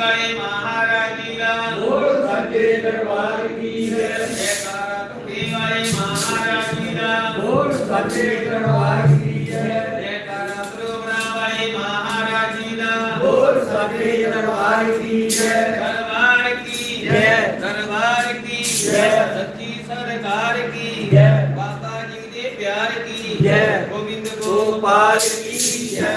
ਕੁਰਸੀ ਵਾਲੇ ਮਹਾਰਾਜ ਜੀ ਦਾ ਬੋਲ ਸੱਚੇ ਦਰਬਾਰ ਕੀ ਜੈ ਜੈਕਾਰਾ ਤੁਕੀ ਵਾਲੇ ਮਹਾਰਾਜ ਜੀ ਦਾ ਬੋਲ ਸੱਚੇ ਦਰਬਾਰ ਕੀ ਜੈ ਜੈਕਾਰਾ ਸਰੂਪਨਾ ਵਾਲੇ ਮਹਾਰਾਜ ਜੀ ਦਾ ਬੋਲ ਸੱਚੇ ਦਰਬਾਰ ਕੀ ਜੈ ਦਰਬਾਰ ਕੀ ਜੈ। ਦਰਬਾਰ ਕੀ ਜੈ। ਸੱਚੀ ਸਰਕਾਰ ਕੀ ਜੈ। ਮਾਤਾ ਜੀ ਦੇ ਪਿਆਰ ਕੀ ਜੈ। ਗੋਬਿੰਦ ਗੋਪਾਲ ਕੀ ਜੈ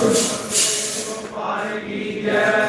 ਗੁਰੂ ਪਾਰ ਕੀ ਜੈ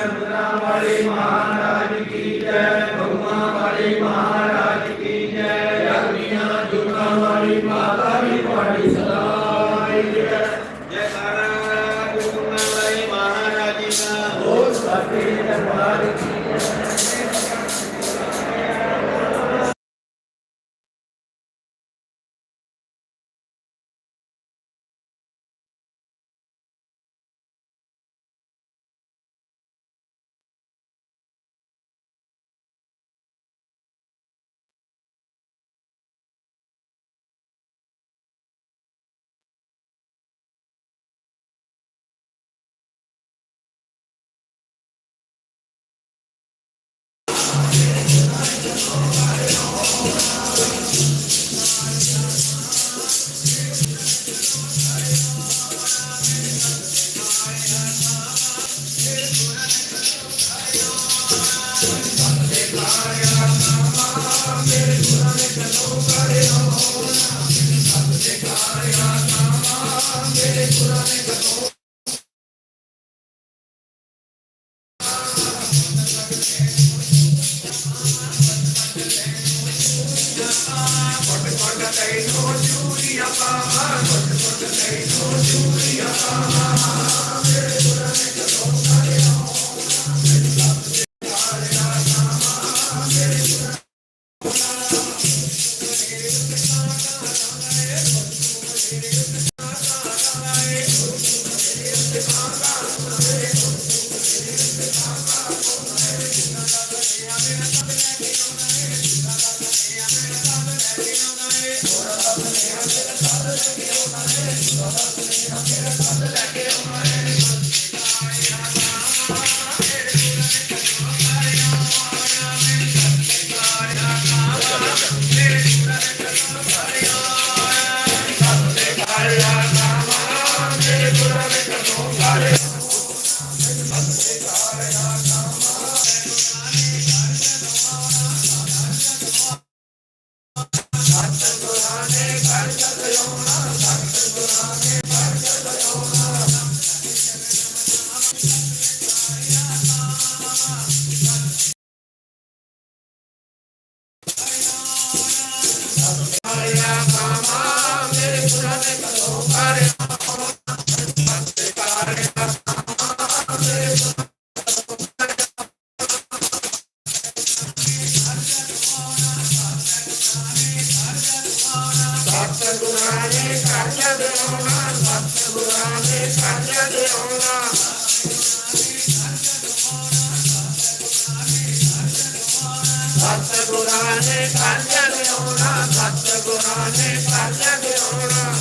ਸਤਿਗੁਰਾਂ ਨੇ ਕਰ ਲਿਆਉਣਾ ਸਤਿਗੁਰਾਂ ਨੇ ਕਰ ਲਿਆਉਣਾ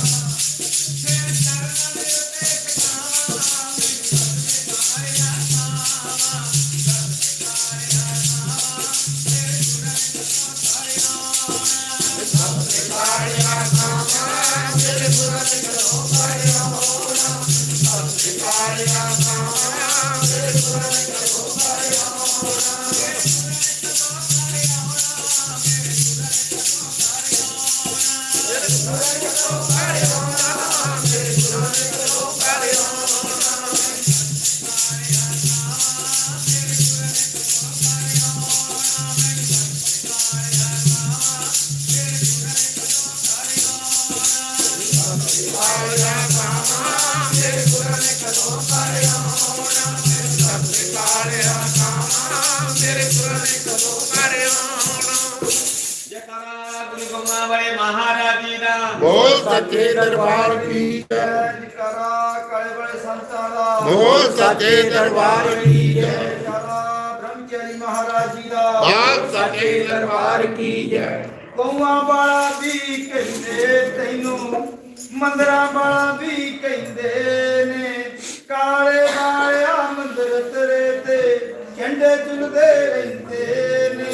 ਵਾਲੇ ਮਹਾਰਾਜ ਜੀ ਦਾ। ਬੋਲ ਸੱਚੇ ਦਰਬਾਰ ਕੀ ਜੈ। ਜੈਕਾਰਾ ਕਾਲੇ ਸੰਤਾਂ ਦਾ ਬੋਲ ਸੱਚੇ ਦਰਬਾਰ ਕੀ ਜੈ। ਜੈਕਾਰਾ ਬ੍ਰਹਮਚਾਰੀ ਮਹਾਰਾਜ ਜੀ ਦਾ ਬੋਲ ਸੱਚੇ ਦਰਬਾਰ ਕੀ ਜੈ। ਕੌਆਂ ਵਾਲਾ ਵੀ ਕਹਿੰਦੇ ਤੈਨੂੰ ਮੰਦਰਾਂ ਵਾਲਾ ਵੀ ਕਹਿੰਦੇ ਨੇ। ਕਾਲੇ ਵਾਲਿਆ ਮੰਦਰ ਤੇਰੇ ਤੇ ਝੰਡੇ ਚੁਲਦੇ ਰਹਿੰਦੇ ਨੇ।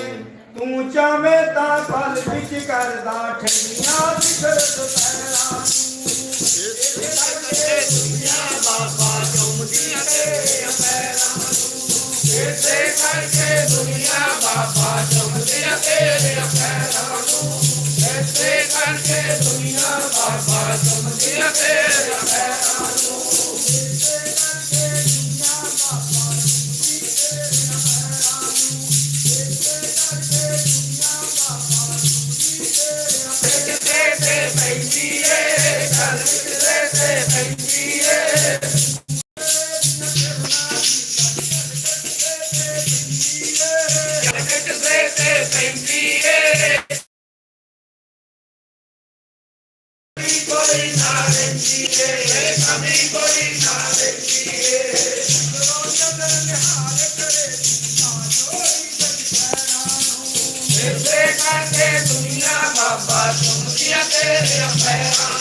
ਤੂੰ ਚਾਵੇਂ ਤਾਂ ਫਲ ਵਿੱਚ ਕਰਦਾ ਠੰਡੀਆਂ ਸਿਖਰ ਦੁਪਹਿਰਾਂ ਇਸੇ ਕਰਕੇ ਦੁਨੀਆ ਬਾਬਾ ਚੁੰਮਦੀ ਆ ਤੇਰੇ ਪੈਰਾਂ ਨੂੰ। ਇਸੇ ਕਰਕੇ ਦੁਨੀਆ ਬਾਬਾ ਚੁੰਮਦੀ ਤੇਰੇ ਪੈਰਾਂ ਕਰਕੇ ਦੁਨੀਆ ਬਾਬਾ ਚੁੰਮਦੀਆਂ ਤੇਰੇ ਪੈਰਾਂ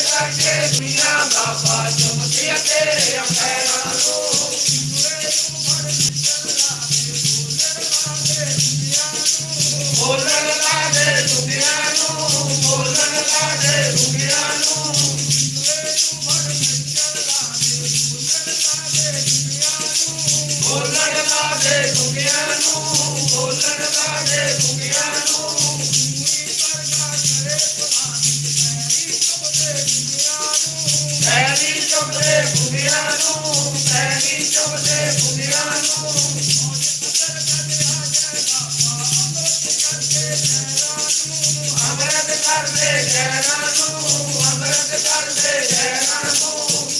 ਕਰਕੇ ਦੁਨੀਆ ਬਾਬਾ ਚੁੰਮਦੀਆਂ ਤੇਰੇ ਪੈਰਾਂ ਨੂੰ ਪੈਰੀ ਚੁੱਕਦੇ ਦੁਨੀਆ ਨੂੰ ਪੈਰੀ ਚੁੱਕਦੇ ਦੁਨੀਆ ਨੂੰ ਅਮਰਤ ਕਰਦੇ ਜੈਨਾਂ ਨੂੰ ਅਮਰਤ ਕਰਦੇ ਜੈਨਾਂ ਨੂੰ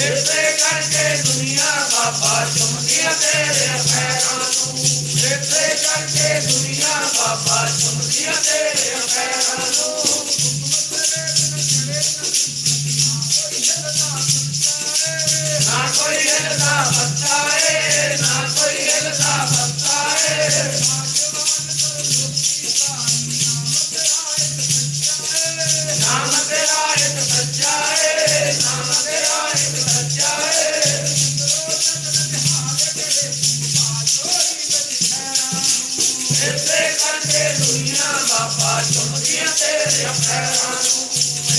ਇਸੇ ਕਰਕੇ ਦੁਨੀਆ ਬਾਬਾ ਚੁੰਮਦੀਆਂ ਤੇਰੇ ਪੈਰਾਂ ਨੂੰ ਇਸੇ ਕਰਕੇ ਦੁਨੀਆ ਬਾਬਾ ਤੇਰੇ ਨੂੰ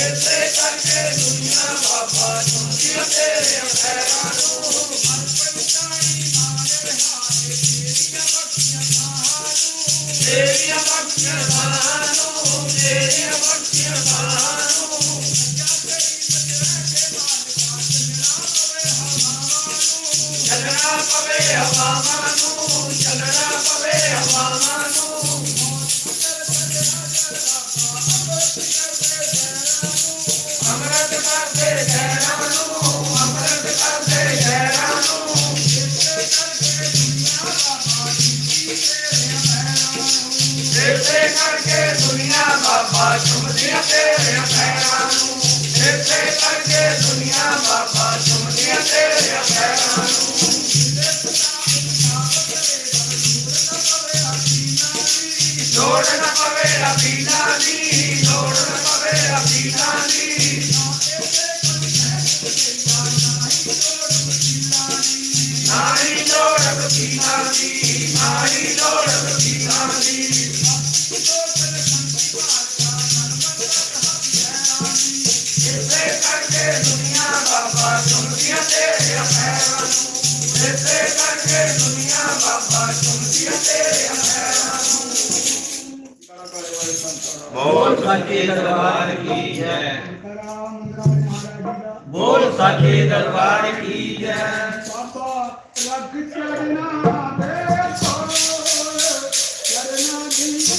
ਇਸੇ ਕਰਕੇ ਦੁਨੀਆ ਬਾਬਾ ਚੁੰਮਦੀਆਂ ਤੇਰੇ ਪੈਰਾਂ ਨੂੰ ਤੇਰੀਆਂ ਬਖਸ਼ੀਆਂ ਸਾਨੂੰ ਤੇਰੀਆਂ ਬਖਸ਼ੀਆਂ ਸਾਨੂੰ ਬਾਬਾ ਚੁੰਮਦੀਆਂ ਤੇਰੇ ਪੈਰਾਂ ਨੂੰ ਇਸੇ ਕਰਕੇ ਦੁਨੀਆ ਬਾਬਾ ਚੁੰਮਦੀਆਂ ਤੇਰੇ ਪੈਰਾਂ ਨੂੰ ਲੋੜ ਨਾ ਪਵੇ ਅਬੀਨਾ ਦੀ ਲੋੜ ਨਾ ਪਵੇ ਅਬੀਨਾ ਦੀ ਨਾਹੀ ਲੋੜ ਅਬੀਨਾ ਦੀ ਨਾਹੀ ਲੱਗ ਚੜਨਾ ਦੇ ਕੋਲ ਚਰਨਾ ਦੀ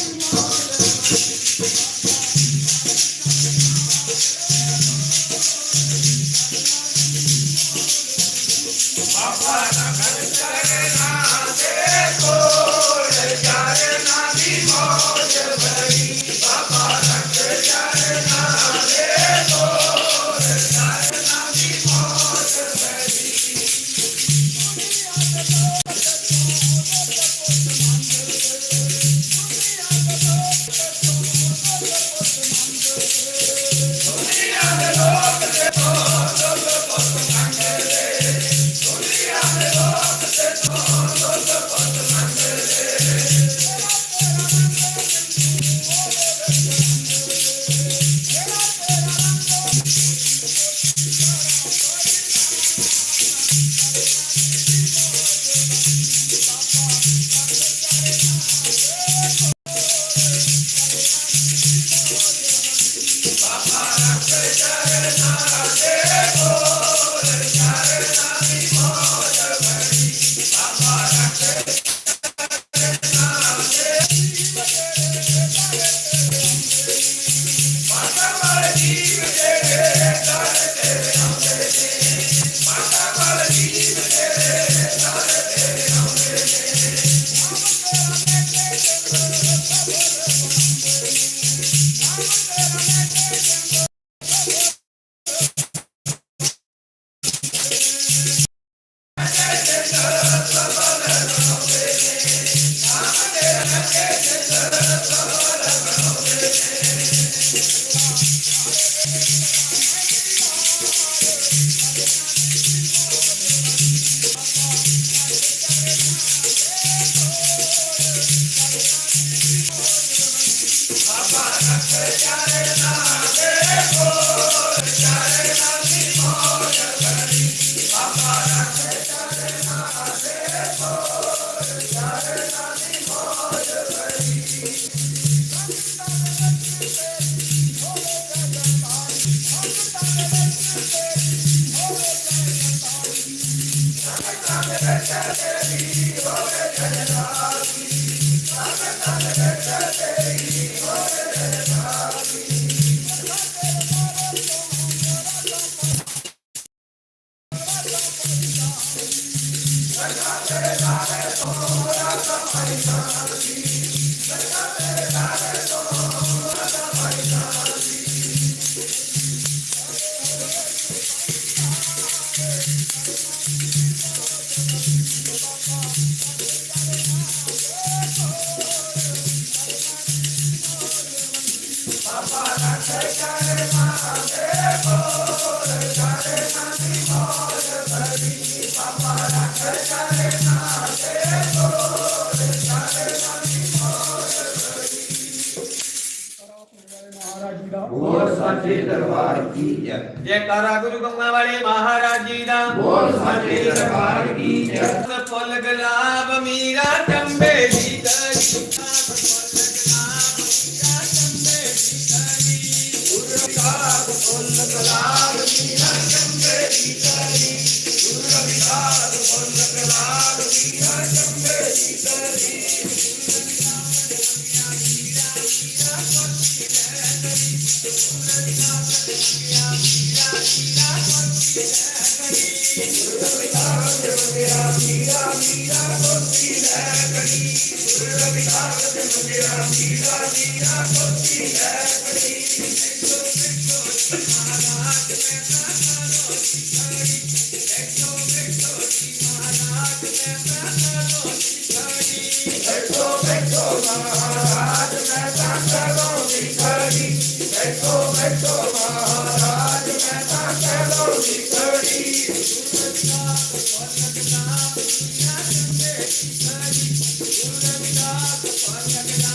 ਜੈਕਾਰਾ ਗੁਰੂ ਗੰਗਾ ਵਾਲੇ ਮਹਾਰਾਜ ਜੀ ਦਾ। ਬੋਲ ਸਾਚੇ ਦਰਬਾਰ ਕੀ ਜੈ। ਫੁੱਲ ਗੁਲਾਬ ਮੀਰਾ ਚੰਬੇ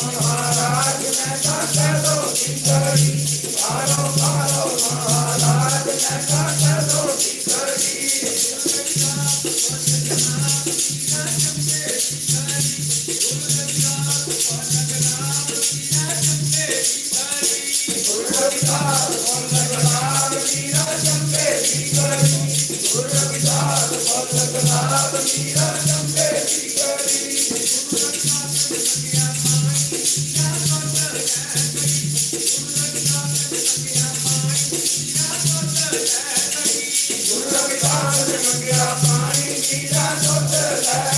Thank you. ਕਾਲ ਮੰਗਿਆ ਪਾਣੀ ਪੀਦਾ ਦੁੱਧ ਲੈ।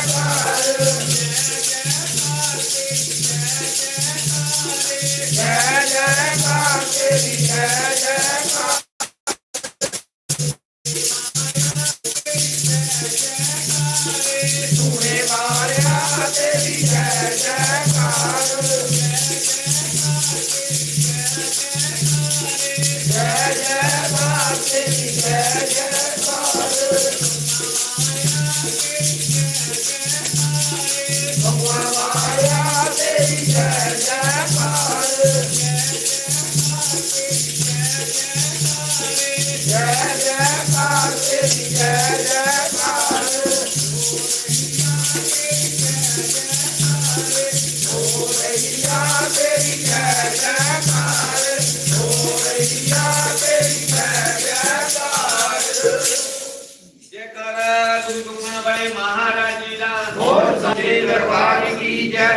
Yeah.